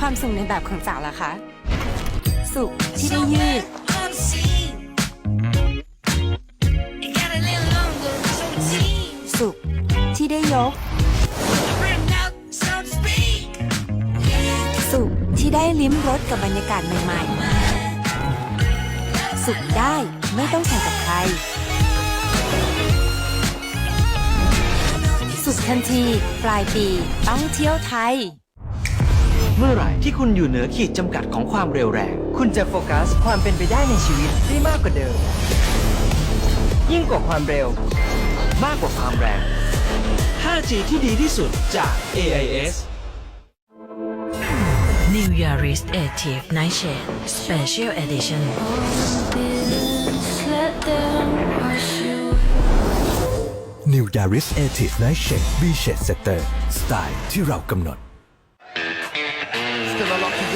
ความสุขในแบบของจ๋าล่ะคะ สุขที่ได้ยืด สุขที่ได้ยก สุขที่ได้ลิ้มรสกับบรรยากาศใหม่ๆ สุขได้ไม่ต้องแข่งกับใคร สุขทันที ปลายปีต้องเที่ยวไทย เมื่อไหร่ที่คุณอยู่เหนือขีดจำกัดของความเร็วแรง คุณจะโฟกัสความเป็นไปได้ในชีวิตได้มากกว่าเดิม ยิ่งกว่าความเร็ว มากกว่าความแรง 5G ที่ดีที่สุดจาก AIS New Yaris Active Nightshade Special Edition New Yaris Active Nightshade B Shade Sector สไตล์ที่เรากำหนด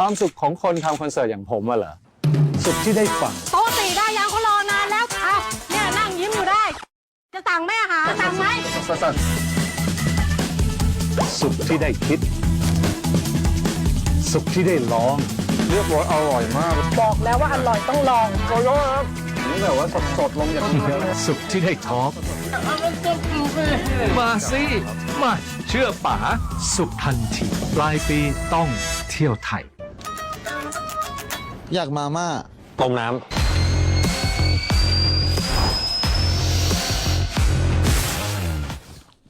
ความสุขของคนทำคอนเสิร์ตอย่างผมอะเหรอ สุขที่ได้ฟัง โต๊ะสี่ได้ยังเขารอนานแล้วเอาเนี่ยนั่งยิ้มอยู่ได้ จะสั่งไหมอาหารสั่งไหมสุขที่ได้คิด สุขที่ได้ลอง เรียกว่าอร่อยมากบอกแล้วว่าอร่อยต้องลองโกโย่ครับนี่แบบว่าสดๆลงอย่างนี้สุขที่ได้ทอล์กมาสิมาเชื่อป๋าสุขทันทีปลายปีต้องเที่ยวไทย อยากมาม่า ต้มน้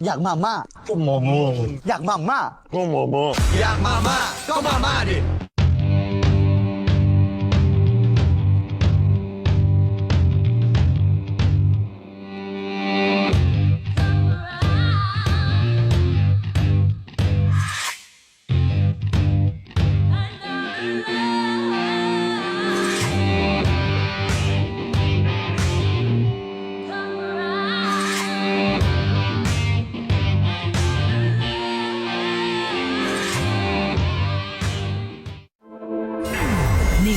อยากมาม่าำก็โมโมอยากมาม่าก็โมโมอยากมาม่าก็มาม่าดิ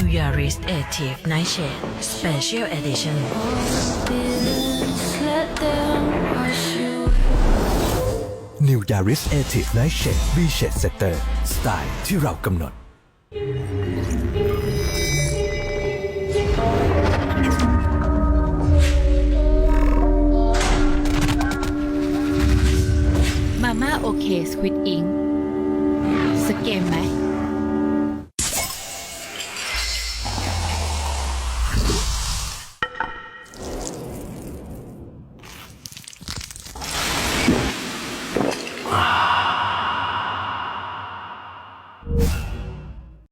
New Yaris Active Nightshade Special Edition New Yaris Active Nightshade B Shade Sector สไตล์ที่เรากำหนด มาม่าโอเคสควิดอิงสเกมไหม